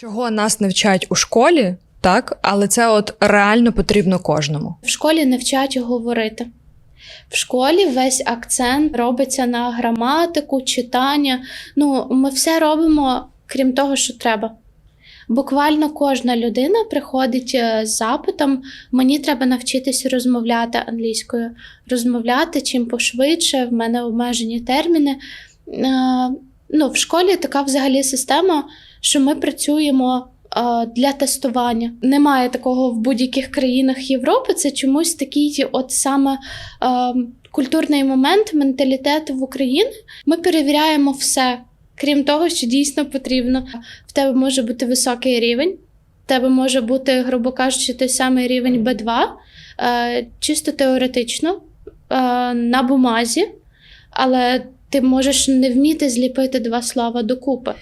Чого нас не вчать у школі, так, але це от реально потрібно кожному. В школі не вчать говорити. В школі весь акцент робиться на граматику, читання. Ну, ми все робимо, крім того, що треба. Буквально кожна людина приходить е, з запитом: мені треба навчитися розмовляти англійською, розмовляти чим пошвидше, в мене обмежені терміни. Е, Ну, в школі така взагалі система, що ми працюємо для тестування. Немає такого в будь-яких країнах Європи. Це чомусь такий, от саме е, культурний момент, менталітет в Україні. Ми перевіряємо все, крім того, що дійсно потрібно. В тебе може бути високий рівень, в тебе може бути, грубо кажучи, той самий рівень B2, е, чисто теоретично, е, на бумазі, але ти можеш не вміти зліпити два слова докупи.